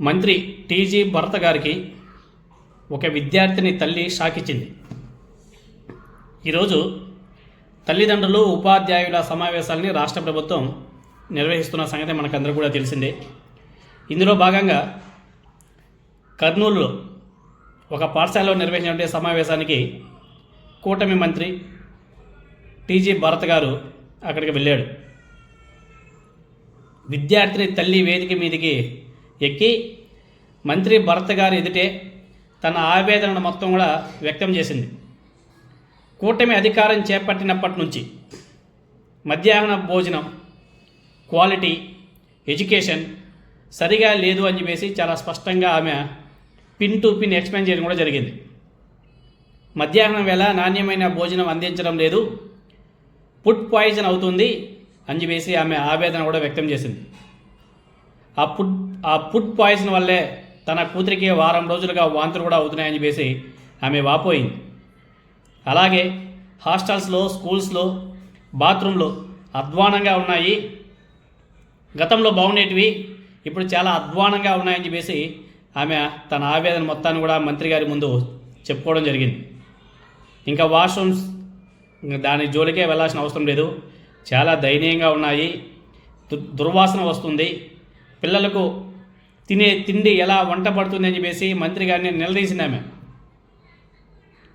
మంత్రి టీజీ భరత గారికి ఒక విద్యార్థిని తల్లి షాకిచ్చింది. ఈరోజు తల్లిదండ్రులు ఉపాధ్యాయుల సమావేశాలని రాష్ట్ర ప్రభుత్వం నిర్వహిస్తున్న సంగతి మనకందరూ కూడా తెలిసిందే. ఇందులో భాగంగా కర్నూలులో ఒక పాఠశాలలో నిర్వహించిన సమావేశానికి కూటమి మంత్రి టీజీ భరత్ గారు అక్కడికి వెళ్ళాడు. విద్యార్థిని తల్లి వేదిక మీదికి ఎక్కి మంత్రి భరత్ గారి ఎదుటే తన ఆవేదనను మొత్తం కూడా వ్యక్తం చేసింది. కూటమి అధికారం చేపట్టినప్పటి నుంచి మధ్యాహ్న భోజనం క్వాలిటీ ఎడ్యుకేషన్ సరిగా లేదు అని చెప్పేసి చాలా స్పష్టంగా ఆమె పిన్ టు పిన్ ఎక్స్ప్లెయిన్ చేయడం కూడా జరిగింది. మధ్యాహ్నం వేళ నాణ్యమైన భోజనం అందించడం లేదు. ఫుడ్ పాయిజన్ అవుతుంది అని చెప్పేసి ఆమె ఆవేదన కూడా వ్యక్తం చేసింది. ఆ ఫుడ్ ఆ ఫుడ్ పాయిజన్ వల్లే తన కూతురికి వారం రోజులుగా వాంతులు కూడా అవుతున్నాయని చెప్పేసి ఆమె వాపోయింది. అలాగే హాస్టల్స్లో స్కూల్స్లో బాత్రూంలో అధ్వానంగా ఉన్నాయి. గతంలో బాగుండేటివి ఇప్పుడు చాలా అధ్వానంగా ఉన్నాయని చెప్పేసి ఆమె తన ఆవేదన మొత్తాన్ని కూడా మంత్రి గారి ముందు చెప్పుకోవడం జరిగింది. ఇంకా వాష్రూమ్స్ దాని జోలికే వెళ్ళాల్సిన అవసరం లేదు. చాలా దయనీయంగా ఉన్నాయి. దు- దుర్వాసన వస్తుంది. పిల్లలకు తినే తిండి ఎలా వంట పడుతుంది అని చెప్పేసి మంత్రి గారిని నిలదీసినామే.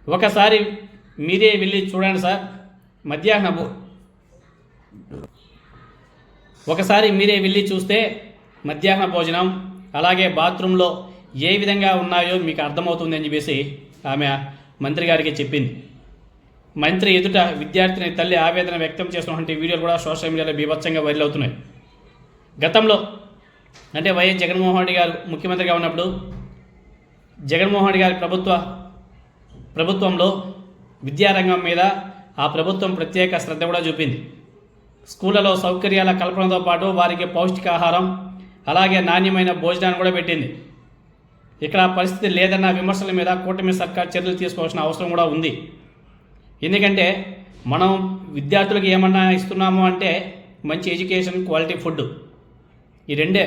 ఒకసారి మీరే వెళ్ళి చూడండి సార్. మధ్యాహ్న భో- ఒకసారి మీరే వెళ్ళి చూస్తే మధ్యాహ్న భోజనం అలాగే బాత్రూంలో ఏ విధంగా ఉన్నాయో మీకు అర్థమవుతుంది అని చెప్పేసి ఆమె మంత్రి గారికి చెప్పింది. మంత్రి ఎదుట విద్యార్థిని తల్లి ఆవేదన వ్యక్తం చేసినటువంటి వీడియోలు కూడా సోషల్ మీడియాలో బీభత్సంగా వైరల్ అవుతున్నాయి. గతంలో అంటే వైఎస్ జగన్మోహన్ రెడ్డి గారు ముఖ్యమంత్రిగా ఉన్నప్పుడు జగన్మోహన్ రెడ్డి గారి ప్రభుత్వ ప్రభుత్వంలో విద్యారంగం మీద ఆ ప్రభుత్వం ప్రత్యేక శ్రద్ధ కూడా చూపింది. స్కూళ్ళలో సౌకర్యాల కల్పనతో పాటు వారికి పౌష్టికాహారం అలాగే నాణ్యమైన భోజనాన్ని కూడా పెట్టింది. ఇక్కడ పరిస్థితి లేదన్న విమర్శల మీద కూటమి సర్కార్ చర్యలు తీసుకోవాల్సిన అవసరం కూడా ఉంది. ఎందుకంటే మనం విద్యార్థులకు ఏమన్నా ఇస్తున్నాము అంటే మంచి ఎడ్యుకేషన్ క్వాలిటీ ఫుడ్. ఈ రెండే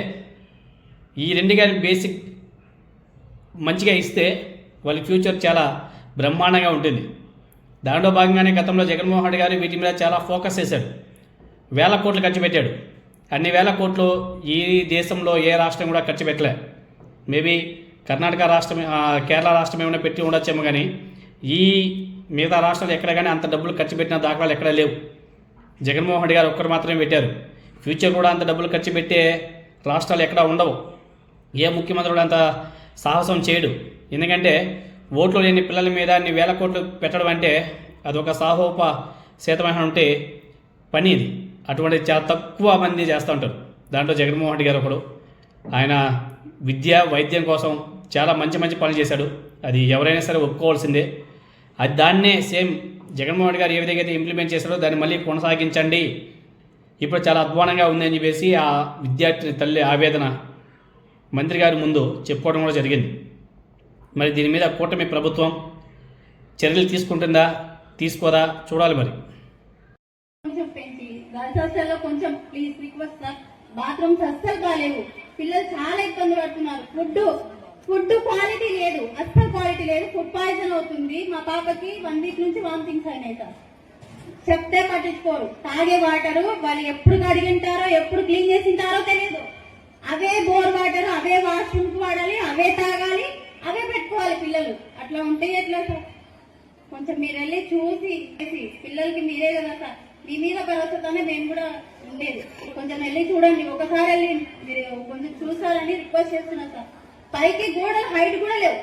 ఈ రెండు కానీ బేసిక్ మంచిగా ఇస్తే వాళ్ళ ఫ్యూచర్ చాలా బ్రహ్మాండంగా ఉంటుంది. దాంట్లో భాగంగానే గతంలో జగన్మోహన్ రెడ్డి గారు వీటి మీద చాలా ఫోకస్ చేశాడు. వేల కోట్లు ఖర్చు పెట్టాడు. అన్ని వేల కోట్లు ఈ దేశంలో ఏ రాష్ట్రం కూడా ఖర్చు పెట్టలే. మేబీ కర్ణాటక రాష్ట్రం కేరళ రాష్ట్రం ఏమైనా పెట్టి ఉండొచ్చేమో కానీ ఈ మిగతా రాష్ట్రాలు ఎక్కడ కానీ అంత డబ్బులు ఖర్చు పెట్టిన దాఖలాలు ఎక్కడ లేవు. జగన్మోహన్ రెడ్డి గారు ఒక్కరు మాత్రమే పెట్టారు. ఫ్యూచర్ కూడా అంత డబ్బులు ఖర్చు పెట్టే రాష్ట్రాలు ఎక్కడ ఉండవు. ఏ ముఖ్యమంత్రి కూడా అంత సాహసం చేయడు. ఎందుకంటే ఓట్లు లేని పిల్లల మీద అన్ని వేల కోట్లు పెట్టడం అంటే అదొక సాహోప శాతమైన ఉంటే పని ఇది. అటువంటి చాలా తక్కువ మంది చేస్తూ ఉంటారు. దాంట్లో జగన్మోహన్ రెడ్డి గారు ఒకడు. ఆయన విద్య వైద్యం కోసం చాలా మంచి మంచి పనులు చేశాడు. అది ఎవరైనా సరే ఒప్పుకోవాల్సిందే. అది దాన్నే సేమ్ జగన్మోహన్ రెడ్డి గారు ఏ విధంగా అయితే ఇంప్లిమెంట్ చేశారో దాన్ని మళ్ళీ కొనసాగించండి. ఇప్పుడు చాలా అధ్వానంగా ఉంది అని చెప్పేసి ఆ విద్యార్థిని తల్లి ఆవేదన మంత్రి గారి ముందు చెప్పుకోవడం కూడా జరిగింది. మరి దీని మీద కూటమి ప్రభుత్వం చర్యలు తీసుకుంటుందా తీసుకోదా చూడాలి మరి. కొంచెం పెంచి గర్ల్స్ కొంచెం ప్లీజ్ రిక్వెస్ట్ సార్ బాత్రూమ్స్ అస్సలు బాగాలేవు పిల్లలు చాలా ఇబ్బంది పడుతున్నారు. ఫుడ్ ఫుడ్ క్వాలిటీ లేదు. అస్సలు క్వాలిటీ లేదు. ఫుడ్ పాయిజన్ అవుతుంది. మా పాపకి వన్ వీక్ నుంచి వామిటింగ్స్ అయినాయి సార్ చెప్తే పట్టించుకోరు. తాగే వాటర్ వాళ్ళు ఎప్పుడు కడిగింటారో ఎప్పుడు క్లీన్ చేసింటారో తెలియదు అవే బోర్ వాటర్ అవే వాష్రూమ్కి వాడాలి అవే తాగాలి అవే పెట్టుకోవాలి పిల్లలు. అట్లా ఉంటే ఎట్లా సార్? కొంచెం మీరు వెళ్ళి చూసి పిల్లలకి మీరే కదా సార్. మీ మీద భరోసాతోనే మేము కూడా ఉండేది. కొంచెం వెళ్ళి చూడండి. ఒకసారి వెళ్ళి మీరు కొంచెం చూసారని రిక్వెస్ట్ చేస్తున్నా సార్. పైకి గోడలు హైట్ కూడా లేవు.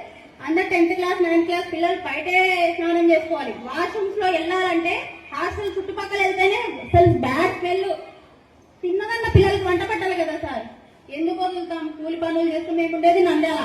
అందరు టెన్త్ క్లాస్ నైన్త్ క్లాస్ పిల్లలు బయటే స్నానం చేసుకోవాలి. వాష్రూమ్స్లో వెళ్ళాలంటే హాస్టల్ చుట్టుపక్కల వెళ్తేనే అసలు బ్యాడ్ స్మెల్. తిన్నదన్న పిల్లలకు వంట పట్టాలి కదా సార్. ఎందుకు వదులుతాం కూలి పనులు చేస్తూ మేము ఉండేది నంద్యాల.